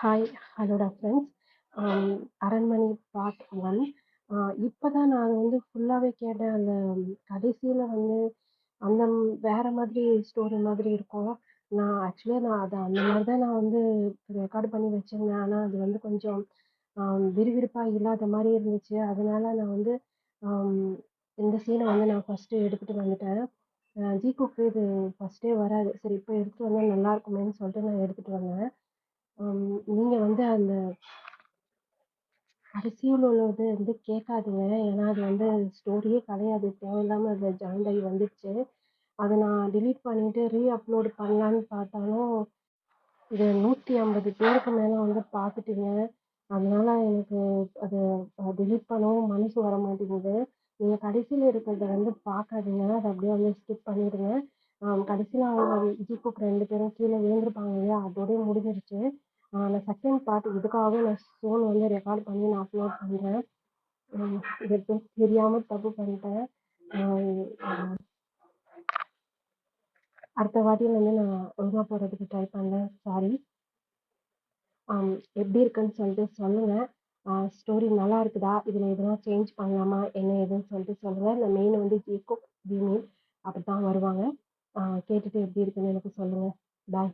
Hi ஹலோடா friends Aranmanai part one இப்போ தான் நான் வந்து ஃபுல்லாகவே கேட்டேன். அந்த கடைசியில் வந்து அந்த வேறு மாதிரி ஸ்டோரி மாதிரி இருக்கும். நான் ஆக்சுவலியாக நான் அதை அந்த மாதிரி தான் நான் வந்து ரெக்கார்டு பண்ணி வச்சுருந்தேன். ஆனால் அது வந்து கொஞ்சம் விறுவிறுப்பாக இல்லாத மாதிரி இருந்துச்சு. அதனால நான் வந்து இந்த சீனை வந்து நான் ஃபஸ்ட்டு எடுத்துகிட்டு வந்துட்டேன். ஜீக்குக்கு இது ஃபஸ்ட்டே வராது. சரி இப்போ எடுத்துகிட்டு வந்தால் நல்லா இருக்குமேன்னு சொல்லிட்டு நான் எடுத்துகிட்டு வந்தேன். நீங்க வந்து அந்த கடைசியில் உள்ளது வந்து கேட்காதீங்க. ஏன்னா, அது வந்து ஸ்டோரியே கிடையாது. தேவையில்லாம அது ஜாயிண்ட் ஆகி வந்துடுச்சு. அதை நான் டிலீட் பண்ணிட்டு ரீ அப்லோடு பண்ணலான்னு பார்த்தாலும், இது நூற்றி ஐம்பது பேருக்கு மேலே வந்து பார்த்துட்டீங்க. அதனால எனக்கு அதை டிலீட் பண்ணவும் மனசு வர மாட்டேங்குது. நீங்கள் கடைசியில் இருக்கிறத வந்து பார்க்காதீங்க. அதை அப்படியே வந்து ஸ்கிப் பண்ணிடுங்க. கடைசியில் அவங்க ஜீப்புக்கு ரெண்டு பேரும் கீழே விழுந்திருப்பாங்க இல்லையா? அதோடயே முடிஞ்சிருச்சு. நான் செகண்ட் பார்ட் இதுக்காகவே நான் ஃபோன் வந்து ரெக்கார்ட் பண்ணி நான் அப்லோட் பண்ணுறேன் இது தெரியாமல் தப்பு பண்ணிட்டேன். அடுத்த வாட்டியில் வந்து நான் ஒழுங்காக போகிறதுக்கு ட்ரை பண்ணேன் சாரி எப்படி இருக்குன்னு சொல்லிட்டு சொல்லுங்கள் ஸ்டோரி நல்லா இருக்குதா? இதில் எதுனா சேஞ்ச் பண்ணலாமா? என்ன ஏதுன்னு சொல்லிட்டு சொல்லுங்கள் இந்த மெயின் வந்து ஜேக்கோ பி அப்படி தான் வருவாங்க கேட்டுட்டு எப்படி இருக்குன்னு எனக்கு சொல்லுங்கள் பாய்